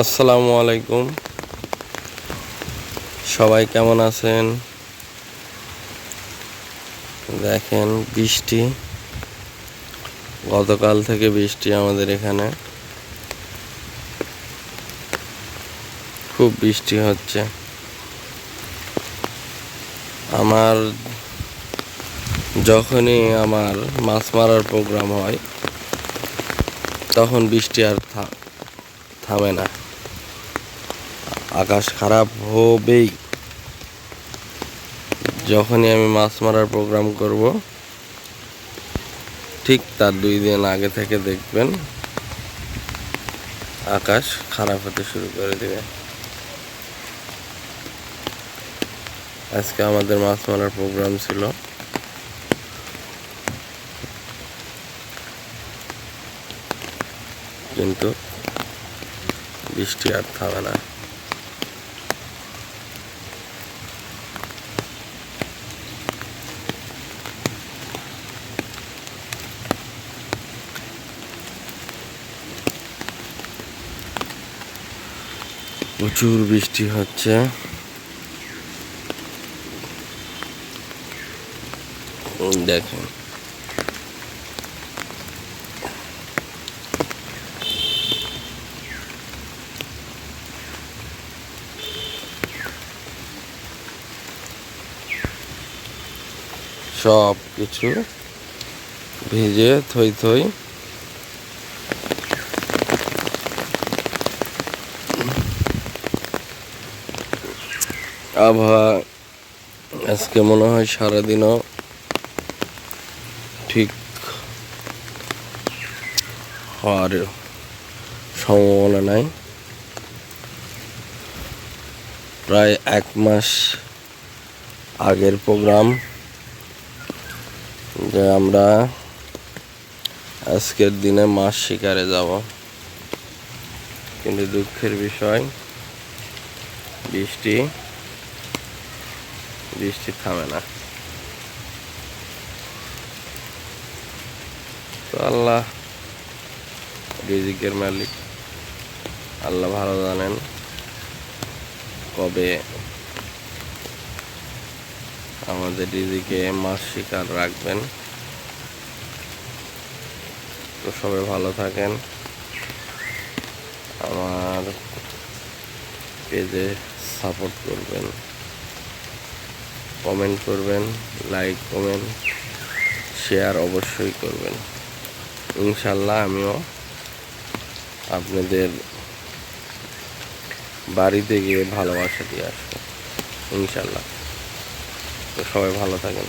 আসসালামু আলাইকুম। সবাই কেমন আছেন? দেখেন বৃষ্টি। গতকাল থেকে বৃষ্টি আমাদের এখানে। খুব বৃষ্টি হচ্ছে। আমার যখনই আমার মাছ মারার প্রোগ্রাম হয়, তখন বৃষ্টি আর থামে না। আকাশ খারাপ হবেই। যখনই আমি মাছ মারার প্রোগ্রাম করব, ঠিক তার দুই দিন আগে থেকে দেখবেন আকাশ খারাপ হতে শুরু করে দেবে। আজকে আমাদের মাছ মারার প্রোগ্রাম ছিল। কিন্তু বৃষ্টি আর থামে না। প্রচুর বৃষ্টি হচ্ছে। দেখেন। সব কিছু ভিজে থই থই আবহাওয়া আজকে মনে হয় সারাদিনও ঠিক হওয়ার সম্ভাবনা নাই। প্রায় এক মাস আগের প্রোগ্রাম যে আমরা আজকের দিনে মাছ শিকারে যাব। কিন্তু দুঃখের বিষয়, বৃষ্টি বৃষ্টি থামে না। তো আল্লাহ রিজিকের মালিক। আল্লাহ ভালো জানেন কবে আমাদের রিজিকে মাছ শিকার রাখবেন। তো সবাই ভালো থাকেন। আমার পেজে সাপোর্ট করবেন। কমেন্ট করবেন, লাইক, কমেন্ট, শেয়ার অবশ্যই করবেন। ইনশাল্লাহ আমিও আপনাদের বাড়িতে গিয়ে ভালোবাসা দিয়ে আসব, ইনশাল্লাহ। তো সবাই ভালো থাকেন।